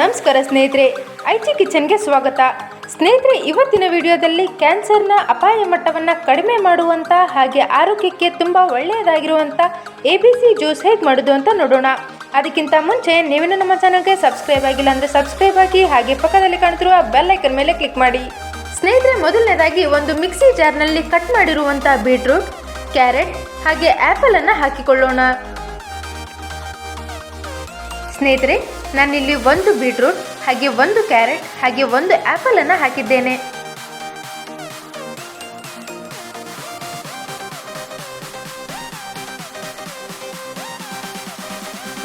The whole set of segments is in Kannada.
ನಮಸ್ಕಾರ ಸ್ನೇಹಿತರೆ. ಐಚಿ ಕಿಚನ್ಗೆ ಸ್ವಾಗತ. ಸ್ನೇಹಿತರೆ, ಇವತ್ತಿನ ವಿಡಿಯೋದಲ್ಲಿ ಕ್ಯಾನ್ಸರ್ನ ಅಪಾಯ ಮಟ್ಟವನ್ನು ಕಡಿಮೆ ಮಾಡುವಂಥ ಹಾಗೆ ಆರೋಗ್ಯಕ್ಕೆ ತುಂಬ ಒಳ್ಳೆಯದಾಗಿರುವಂಥ ಎ ಬಿ ಸಿ ಜ್ಯೂಸ್ ಹೇಗೆ ಮಾಡೋದು ಅಂತ ನೋಡೋಣ. ಅದಕ್ಕಿಂತ ಮುಂಚೆ ನೀವೇನು ನಮ್ಮ ಚಾನಲ್ಗೆ ಸಬ್ಸ್ಕ್ರೈಬ್ ಆಗಿಲ್ಲ ಅಂದರೆ ಸಬ್ಸ್ಕ್ರೈಬ್ ಆಗಿ ಹಾಗೆ ಪಕ್ಕದಲ್ಲಿ ಕಾಣ್ತಿರುವ ಬೆಲ್ ಐಕನ್ ಮೇಲೆ ಕ್ಲಿಕ್ ಮಾಡಿ. ಸ್ನೇಹಿತರೆ, ಮೊದಲನೇದಾಗಿ ಒಂದು ಮಿಕ್ಸಿ ಜಾರ್ನಲ್ಲಿ ಕಟ್ ಮಾಡಿರುವಂಥ ಬೀಟ್ರೂಟ್, ಕ್ಯಾರೆಟ್ ಹಾಗೆ ಆ್ಯಪಲನ್ನು ಹಾಕಿಕೊಳ್ಳೋಣ. ಸ್ನೇಹಿತರೆ, ನಾನಿಲ್ಲಿ ಒಂದು ಬೀಟ್ರೂಟ್, ಹಾಗೆ ಒಂದು ಕ್ಯಾರೆಟ್, ಹಾಗೆ ಒಂದು ಆಪಲ್ ಅನ್ನು ಹಾಕಿದ್ದೇನೆ.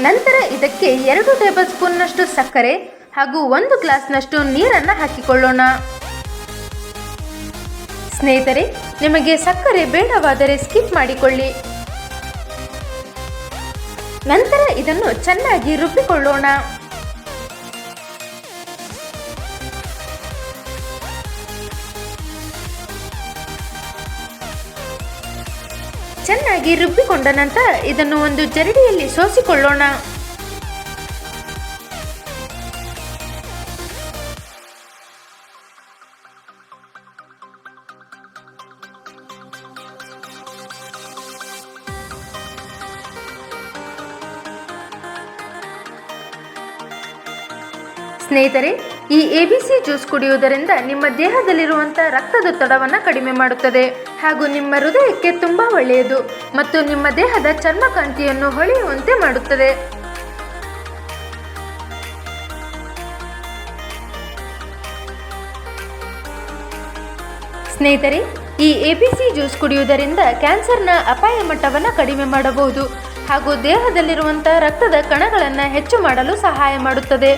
ನಂತರ ಇದಕ್ಕೆ ಎರಡು ಟೇಬಲ್ ಸ್ಪೂನ್ನಷ್ಟು ಸಕ್ಕರೆ ಹಾಗೂ ಒಂದು ಗ್ಲಾಸ್ನಷ್ಟು ನೀರನ್ನು ಹಾಕಿಕೊಳ್ಳೋಣ. ಸ್ನೇಹಿತರೆ, ನಿಮಗೆ ಸಕ್ಕರೆ ಬೇಡವಾದರೆ ಸ್ಕಿಪ್ ಮಾಡಿಕೊಳ್ಳಿ. ನಂತರ ಇದನ್ನು ಚೆನ್ನಾಗಿ ರುಬ್ಬಿಕೊಳ್ಳೋಣ. ಚೆನ್ನಾಗಿ ರುಬ್ಬಿಕೊಂಡ ನಂತರ ಇದನ್ನು ಒಂದು ಜರಡಿಯಲ್ಲಿ ಸೋಸಿಕೊಳ್ಳೋಣ. ಸ್ನೇಹಿತರೆ, ಈ ಎ ಬಿ ಸಿ ಜ್ಯೂಸ್ ಕುಡಿಯುವುದರಿಂದ ನಿಮ್ಮ ದೇಹದಲ್ಲಿರುವಂಥ ರಕ್ತದೊತ್ತಡವನ್ನು ಕಡಿಮೆ ಮಾಡುತ್ತದೆ ಹಾಗೂ ನಿಮ್ಮ ಹೃದಯಕ್ಕೆ ತುಂಬ ಒಳ್ಳೆಯದು ಮತ್ತು ನಿಮ್ಮ ದೇಹದ ಚರ್ಮಕಾಂತಿಯನ್ನು ಹೊಳೆಯುವಂತೆ ಮಾಡುತ್ತದೆ. ಸ್ನೇಹಿತರೆ, ಈ ಎ ಬಿ ಸಿ ಜ್ಯೂಸ್ ಕುಡಿಯುವುದರಿಂದ ಕ್ಯಾನ್ಸರ್ನ ಅಪಾಯ ಮಟ್ಟವನ್ನು ಕಡಿಮೆ ಮಾಡಬಹುದು ಹಾಗೂ ದೇಹದಲ್ಲಿರುವಂಥ ರಕ್ತದ ಕಣಗಳನ್ನು ಹೆಚ್ಚು ಮಾಡಲು ಸಹಾಯ ಮಾಡುತ್ತದೆ.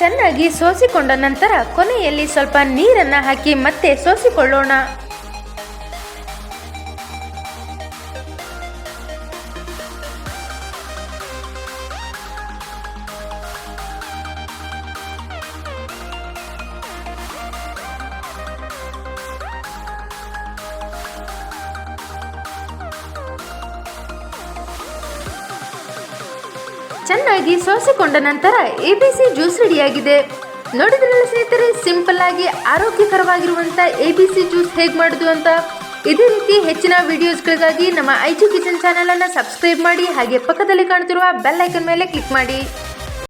ಚೆನ್ನಾಗಿ ಸೋಸಿಕೊಂಡ ನಂತರ ಕೊನೆಯಲ್ಲಿ ಸ್ವಲ್ಪ ನೀರನ್ನು ಹಾಕಿ ಮತ್ತೆ ಸೋಸಿಕೊಳ್ಳೋಣ. ಚೆನ್ನಾಗಿ ಸೋಸಿಕೊಂಡ ನಂತರ ಎ ಬಿ ಸಿ ಜ್ಯೂಸ್ ರೆಡಿಯಾಗಿದೆ. ನೋಡಿದ್ರಲ್ಲ ಸ್ನೇಹಿತರೆ, ಸಿಂಪಲ್ ಆಗಿ ಆರೋಗ್ಯಕರವಾಗಿರುವಂಥ ಎ ಬಿ ಸಿ ಜ್ಯೂಸ್ ಹೇಗೆ ಮಾಡೋದು ಅಂತ? ಇದೇ ರೀತಿ ಹೆಚ್ಚಿನ ವಿಡಿಯೋಸ್ಗಳಿಗಾಗಿ ನಮ್ಮ ಐಚು ಕಿಚನ್ ಚಾನಲನ್ನು ಸಬ್ಸ್ಕ್ರೈಬ್ ಮಾಡಿ, ಹಾಗೆ ಪಕ್ಕದಲ್ಲಿ ಕಾಣ್ತಿರುವ ಬೆಲ್ ಐಕನ್ ಮೇಲೆ ಕ್ಲಿಕ್ ಮಾಡಿ.